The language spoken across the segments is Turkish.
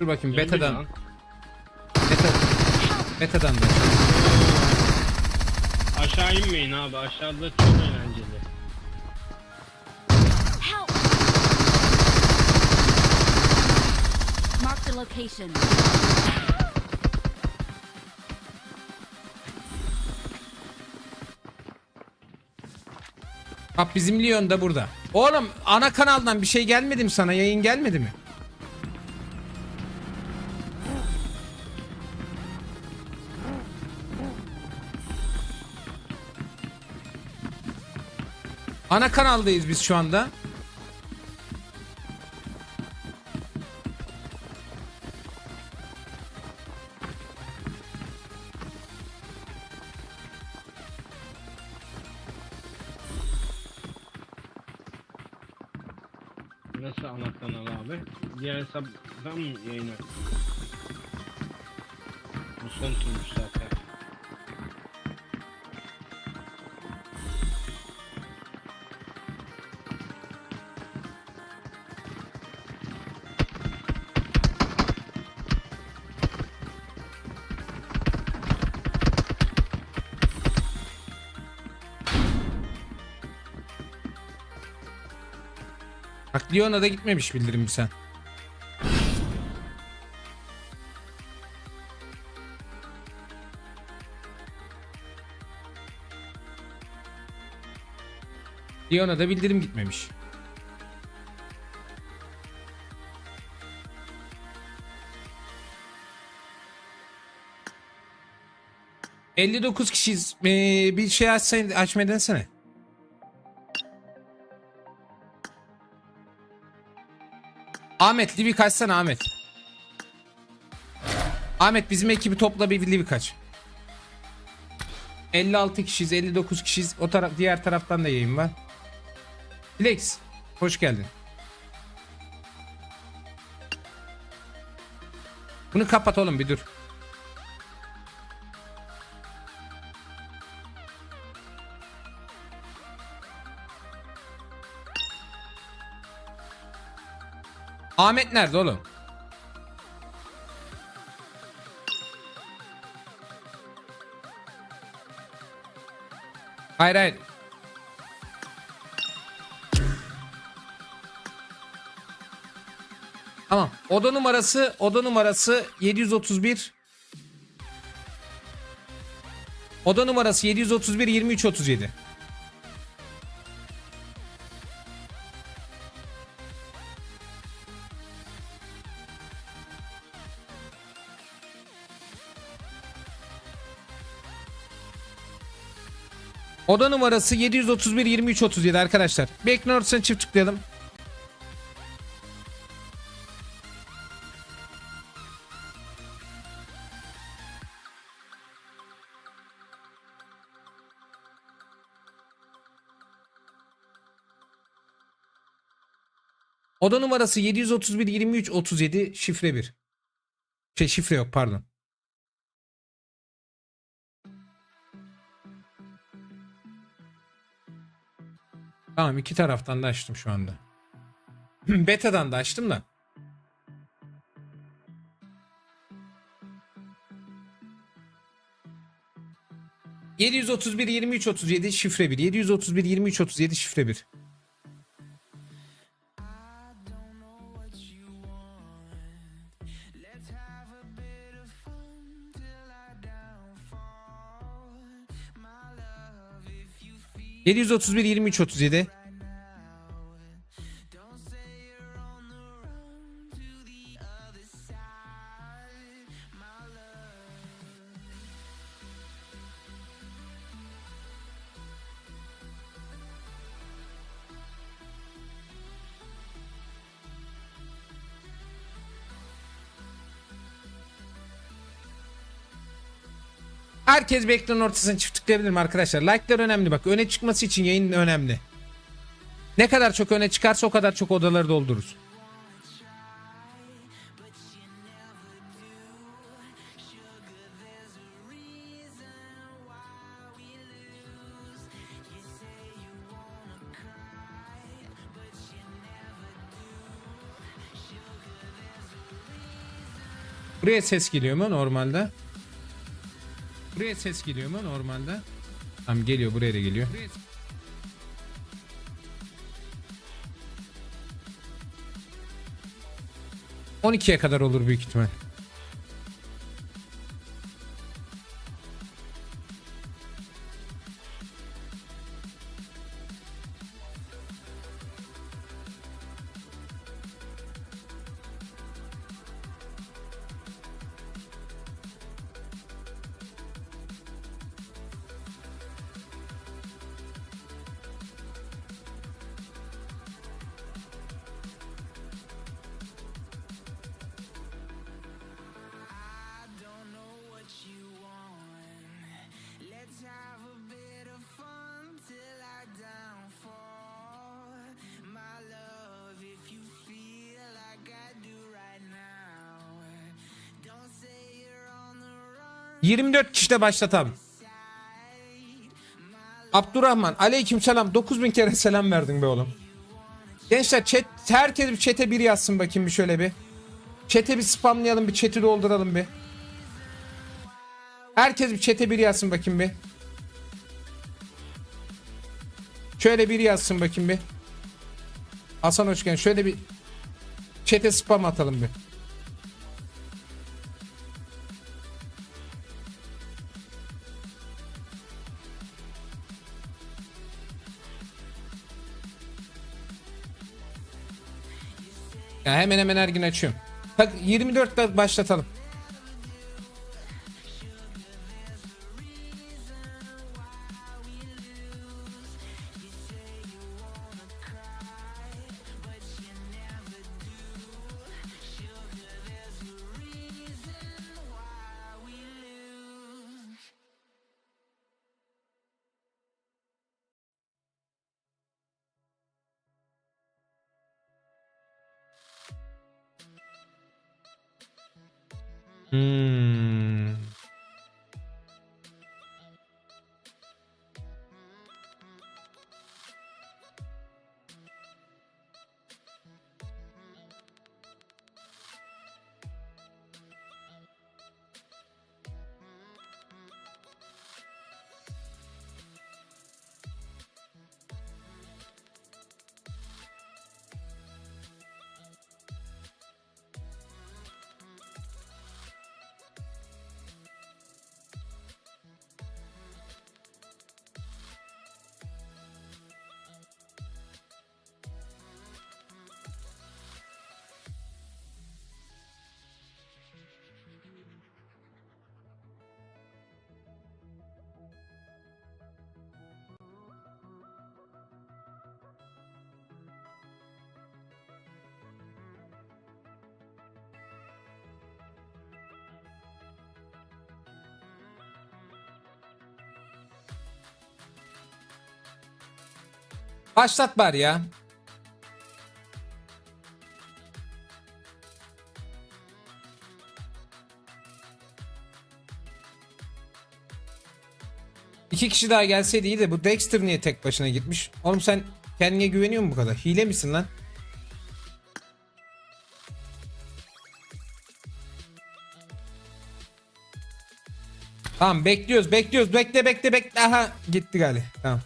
Dur bakayım Döndü beta'dan. lan. Beta, beta'dan da. Aşağı inmeyin abi. Aşağıda çok eğlenceli. Help! Marked a location. Bak bizim Leon da burada. Oğlum ana kanaldan bir şey gelmedi mi sana? Yayın gelmedi mi? Ana kanaldayız biz şu anda. Nasıl ana kanal abi? Diğer hesaptan mı yayın aç- Bu son turmuş zaten. Bak Leon'a da gitmemiş bildirim sen. Leon'a da bildirim gitmemiş. ...59 kişiyiz. Ee, bir şey açsaydı açmayı denesene. Ahmet Livik açsana Ahmet. Ahmet bizim ekibi topla bir Livik aç. 56 kişiyiz 59 kişiyiz. O taraf diğer taraftan da yayın var. Flex hoş geldin. Bunu kapat oğlum bir dur. Ahmet nerede oğlum? Hayır hayır. Tamam. Oda numarası oda numarası 731 Oda numarası 731 23 37. Oda numarası 731 23 37 arkadaşlar. Backn ortasına çift tıklayalım. Oda numarası 731 23 37 şifre 1. Şey şifre yok pardon. Tamam iki taraftan da açtım şu anda. Beta'dan da açtım da. ...731 23 37 şifre 1. 731 23 37 şifre 1. ...731 23 37. Herkes ekranın ortasına çift arkadaşlar? Like'lar önemli bak. Öne çıkması için yayın önemli. Ne kadar çok öne çıkarsa o kadar çok odaları doldururuz. Buraya ses geliyor mu normalde? Buraya ses geliyor mu normalde? Tamam geliyor buraya da geliyor. Buraya... 12'ye kadar olur büyük ihtimal. 24 kişide başlatalım. Abdurrahman aleykümselam 9000 kere selam verdin be oğlum. Gençler chat herkes bir chat'e bir yazsın bakayım bir şöyle bir. Chat'e bir spamlayalım bir chat'i dolduralım bir. Herkes bir chat'e bir yazsın bakayım bir. Şöyle bir yazsın bakayım bir. Hasan hoş geldin. Şöyle bir chat'e spam atalım bir. Ya hemen hemen her gün açıyorum. Tak 24'te başlatalım. Hmm. Başlat bari ya. İki kişi daha gelseydi iyi de bu Dexter niye tek başına gitmiş? Oğlum sen kendine güveniyor musun bu kadar? Hile misin lan? Tamam bekliyoruz bekliyoruz bekle bekle bekle aha gitti gali tamam.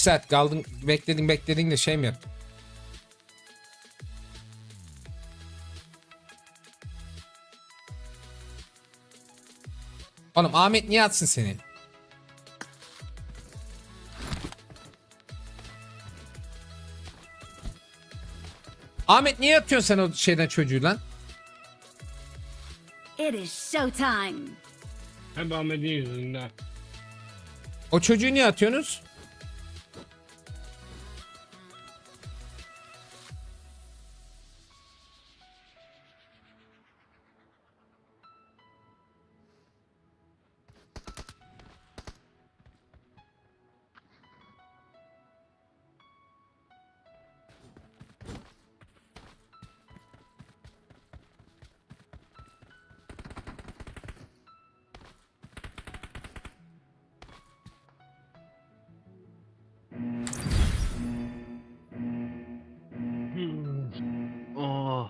2 saat kaldın bekledin bekledin de şey mi yaptın? Oğlum Ahmet niye atsın seni? Ahmet niye atıyorsun sen o şeyden çocuğu lan? It is showtime. Hep Ahmet'in yüzünden. O çocuğu niye atıyorsunuz?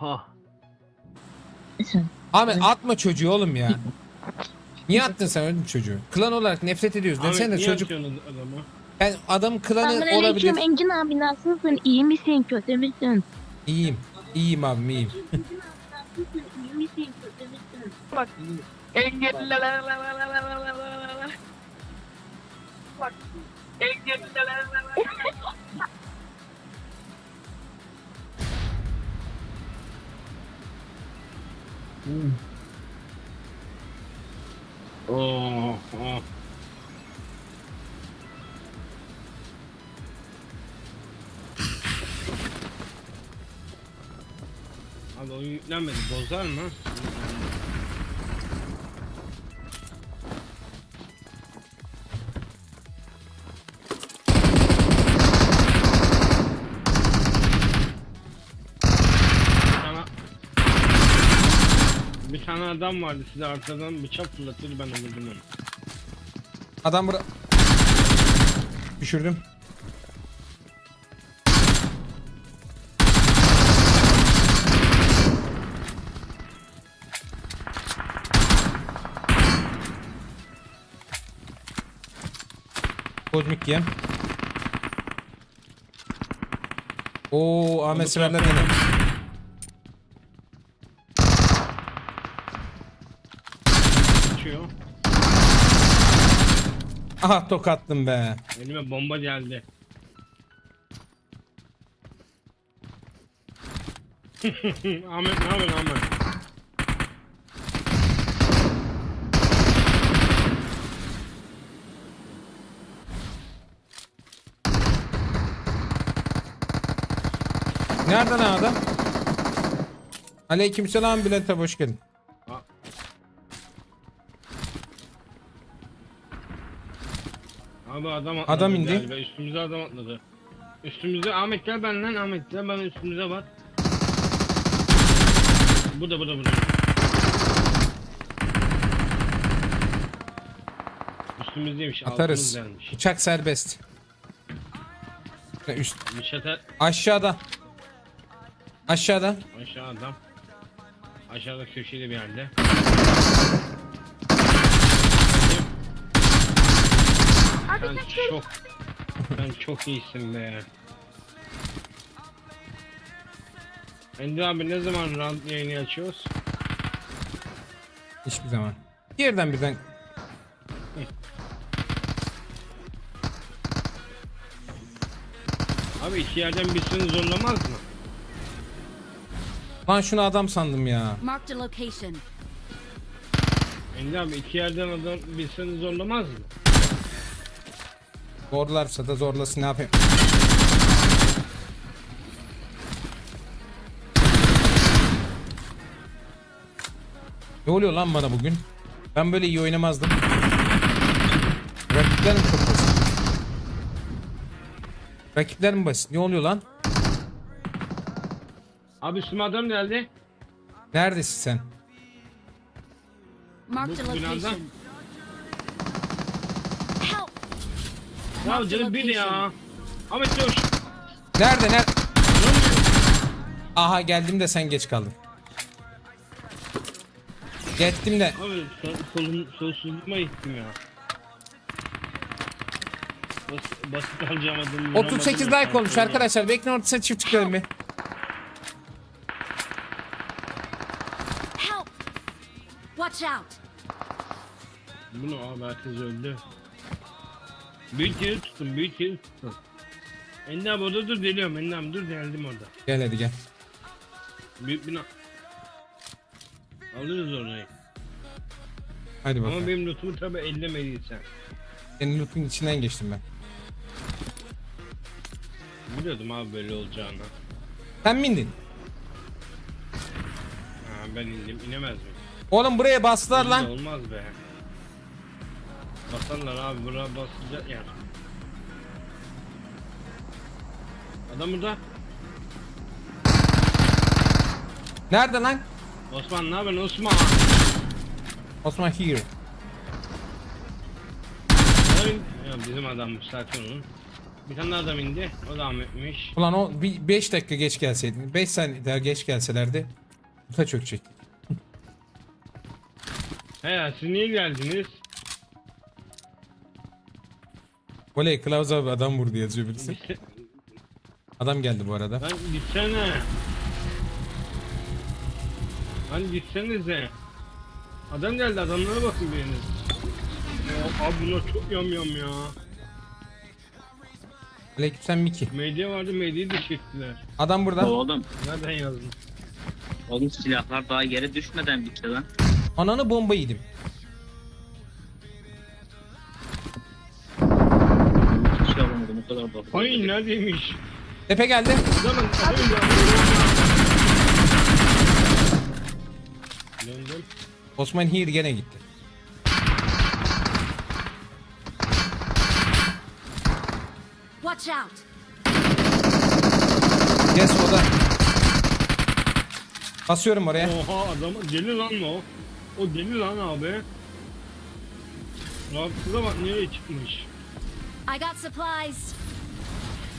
Oha. Sen. Ahmet atma çocuğu oğlum ya. Niye attın sen öyle çocuğu? Klan olarak nefret ediyoruz. Desene niye çocuk. atıyorsun adamı? Ben adam klanı Selamünaleyküm olabilir. Engin abi nasılsın? İyi misin? Kötü müsün? İyiyim. İyiyim abim iyiyim. İyi misin? Kötü müsün? Bak. Engin. Bak. Engin. Oo, oh. Abi oyun yüklenmedi. Bozar mı? Adam vardı size arkadan bıçak fırlatırdı ben öldürdüm onu. Adam bura... Düşürdüm. Kozmik yem. Oo Ahmet Severler beni. Uçuyor. Aha tokattım be. Elime bomba geldi. Ahmet ne yapıyorsun Ahmet? Nereden adam? Aleykümselam Bülent abi hoş geldin. Abi adam atladı Adam indi. galiba. Üstümüze adam atladı. Üstümüze Ahmet gel benden Ahmet gel bana üstümüze bak. Bu da bu da bu da. Üstümüzdeymiş Atarız. Uçak serbest. Üst, Müşete aşağıda. Aşağıda. aşağı adam. Aşağıda köşede bir yerde. Sen çok Sen çok iyisin be. Endi abi ne zaman rant yayını açıyoruz? Hiçbir zaman. Yerden birden. Abi iki yerden birisini zorlamaz mı? Lan şunu adam sandım ya. Marked a location. Endi abi iki yerden adam birisini zorlamaz mı? Zorlarsa da zorlasın ne yapayım. Ne oluyor lan bana bugün? Ben böyle iyi oynamazdım. Rakiplerim çok basit. Rakiplerim basit. Ne oluyor lan? Abi üstüme adam geldi. Neredesin sen? Marked Bu location. Ya canım bir ya. Ahmet koş. Nerede nerede? Aha geldim de sen geç kaldın. Gittim de Abi sol, solum, solsuzluğuma gittim ya. Bas, basit harcamadım. 38 like olmuş arkadaşlar. Bekle ortasına çift tıklayalım bir. Help! Watch out! Bunu abi herkes öldü. Büyük yeri tuttum, büyük yeri tuttum. Endi abi orada dur geliyorum. Endi abi dur geldim orada. Gel hadi gel. Büyük bina. Alırız orayı. Hadi Ama bakalım. benim lootumu tabi ellemediysen. Senin lootun içinden geçtim ben. Biliyordum abi böyle olacağını. Sen mi indin? Ha ben indim. inemez mi? Oğlum buraya bastılar lan. Olmaz be. Basarlar abi buraya basacak yer. Adam burada. Nerede lan? Osman ne yapıyorsun Osman? Osman here. İn- Ya bizim adammış zaten onun. Bir tane adam indi. O da Ahmet'miş. Ulan o 5 dakika geç gelseydin. 5 saniye daha geç gelselerdi. Uta çökecek. He siz niye geldiniz? Oley Klaus abi adam vurdu yazıyor birisi. Adam geldi bu arada. Lan gitsene. Lan gitsenize. Adam geldi adamlara bakın biriniz. Ya, abi bunlar çok yam yam ya. Aleykümselam Miki. Medya vardı medyayı da çektiler. Adam burada. Oğlum, Nereden yazdın? oğlum silahlar daha yere düşmeden bitti lan. Ananı bomba yedim. Kadar da. Ay neredeymiş? Tepe geldi. Adamın adamın. Osman Hir gene gitti. Watch out! Yes o da. Basıyorum oraya. Oha adam deli lan o. O deli lan abi. Rahatsıza bak nereye çıkmış. I got supplies.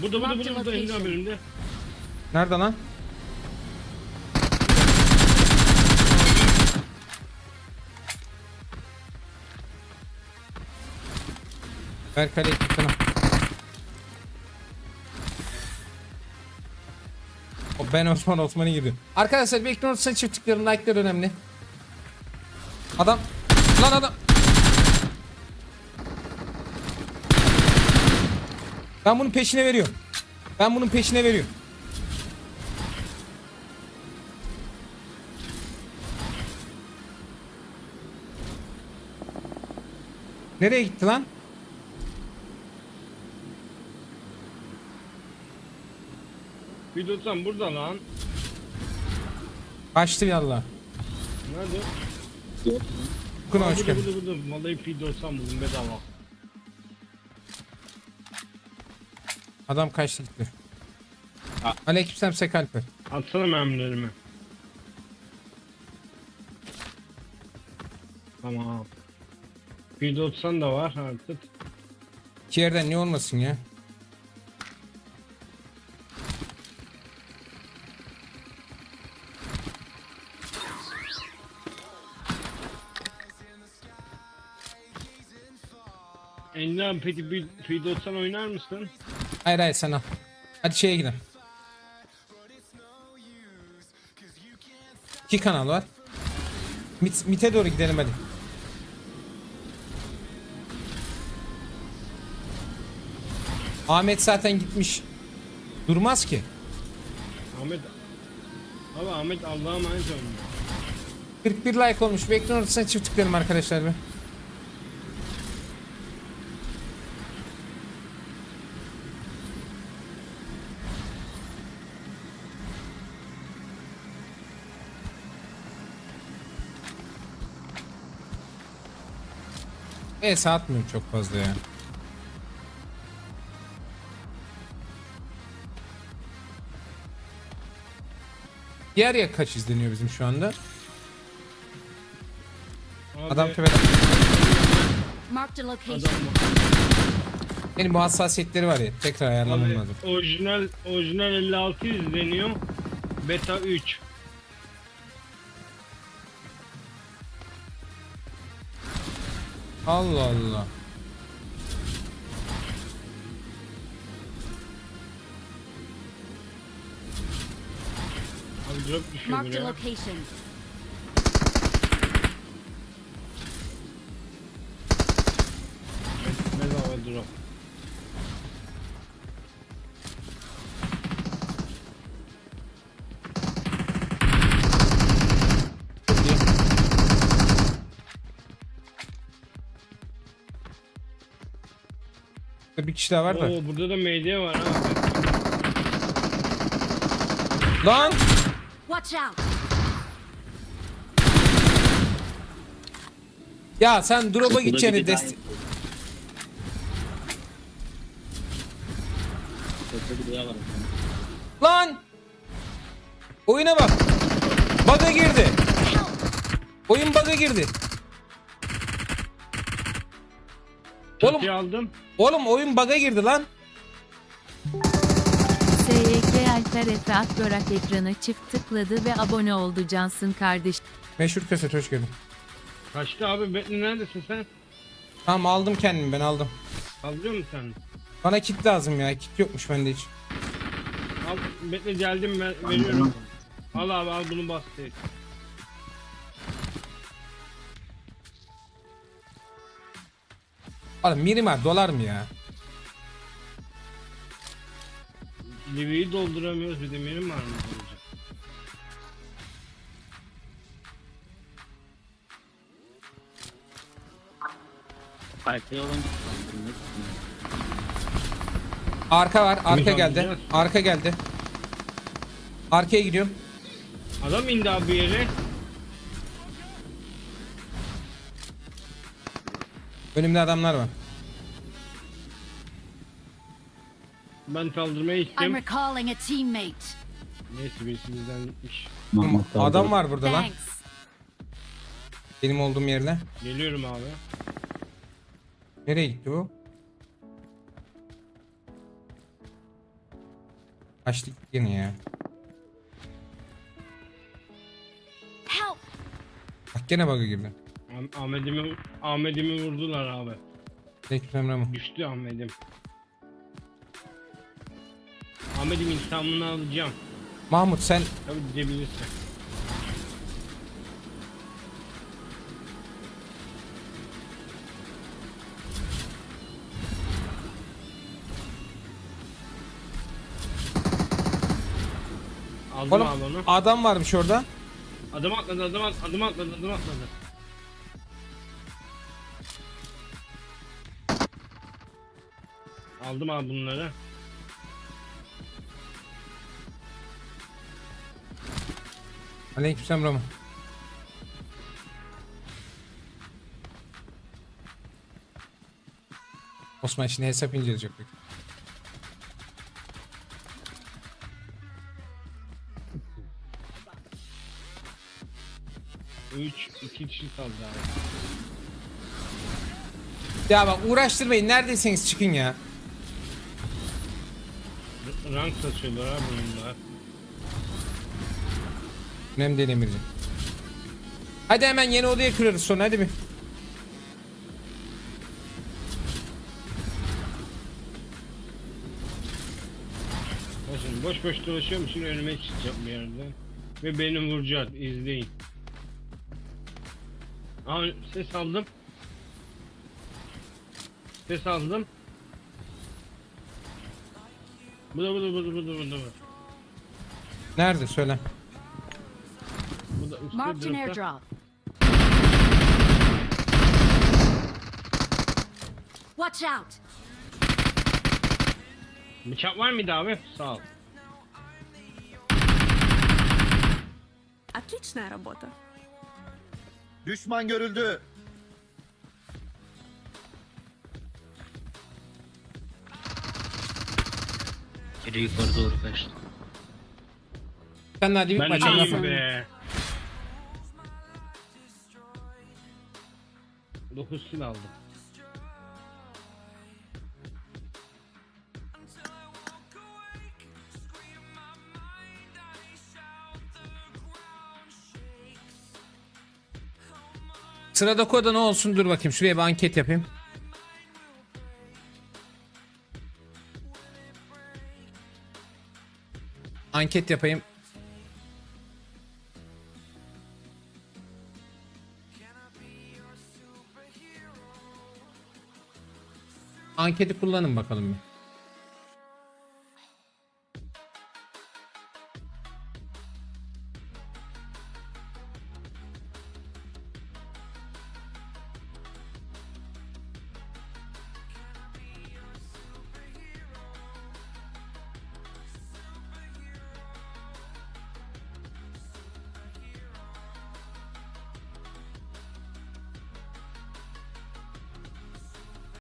Burada burada burada burada. Emre bölümde. Nerede lan? Berk aleykümselam. O Ben Osman Osman'a girdi. Arkadaşlar bekliyorsanız çift tıklayalım like'lar önemli. Adam lan adam. Ben bunun peşine veriyorum. Ben bunun peşine veriyorum. Nereye gitti lan? Tutsan burada lan. Kaçtı yallah. Nerede? Kuna hoş burada geldin. burada burada. Vallahi P90 buldum bedava. Adam kaçtı gitti. Ha. Aleykümselam Sekalper. Atsana mermilerimi. Tamam. P90 da var artık. İki yerden ne olmasın ya? Abi peki bir P90 oynar mısın? Hayır hayır sen al. Hadi şeye gidelim. İki kanal var. Mit, MIT'e doğru gidelim hadi. Ahmet zaten gitmiş. Durmaz ki. Ahmet Abi Ahmet Allah'a emanet oynuyor. 41 like olmuş. Bekliyorum sen çift tıklayalım arkadaşlar bir. Es atmıyorum çok fazla ya. Diğer ya kaç izleniyor bizim şu anda? Abi, Adam tepede. Marked a location. Adam Benim bu hassasiyetleri var ya tekrar ayarlamam lazım. orijinal orijinal 56 izleniyor. Beta 3. Allah Allah. Abi drop düşüyor Marked a buraya. location. Bir kişi daha var da. Oo burada da medya var ha. Lan! Watch out! Ya sen drop'a gideceğini dest... Kötü bir daha var. Lan! Oyuna bak. Bug'a girdi. Oyun bug'a girdi. Oğlum, aldım. oğlum oyun bug'a girdi lan. SYK Alper Efe Akgörak ekranı çift tıkladı ve abone oldu Cansın kardeş. Meşhur kaset hoş geldin. Kaçtı abi Batman neredesin sen? Tamam aldım kendimi ben aldım. Kaldırıyor musun sen? Bana kit lazım ya. Kit yokmuş bende hiç. Al Batman geldim ben veriyorum. Al abi al bunu bas direkt. Oğlum mirimar dolar mı ya? Livi'yi dolduramıyoruz bir de benim var mı olacak? Parkaya olan Arka var. Arka geldi. musun? Arka geldi. Arkaya gidiyorum. Adam indi abi bir yere. Önümde adamlar var. Ben kaldırmaya I'm gittim. recalling a teammate. Neyse birisi bizden gitmiş. Adam var burada lan. Thanks. Benim olduğum yerde. Geliyorum abi. Nereye gitti bu? Açtık yine ya. Help! Bak gene bug'a girdi. Ah- Ahmet'imi Ahmet'imi vurdular abi. Aleyküm Düştü Ahmet'im. Ahmet'im intikamını alacağım. Mahmut sen Tabii gidebilirsin. Aldım Oğlum abi onu. adam varmış orada. Adım atladı, adım atladı, adım atladı, adım atladı. Aldım abi bunları. Aleykümselam Ramo. Osman şimdi hesap inceleyecek. Üç, iki kişi kaldı abi. Ya bak uğraştırmayın neredeyseniz çıkın ya. Rank satıyorlar abi bunlar. Önemli değil Emirciğim. Hadi hemen yeni odaya kırarız sonra hadi bir. Bakın boş boş dolaşıyorum şimdi önüme çıkacak bir yerden. Ve beni vuracak izleyin. Aa ses aldım. Ses aldım. Bu da bu da bu da bu da bu da. Nerede söyle. Bu da üstte Marked an dropta. airdrop. Watch out! Bıçak var mıydı abi? Sağ ol. Отличная работа. Düşman görüldü. Biri yukarı doğru kaçtı. Sen de hadi bir Ben maç iyiyim anlat. be. 9 kill aldım. Sıradaki oda ne olsun dur bakayım şuraya bir anket yapayım. Anket yapayım. Anketi kullanın bakalım bir.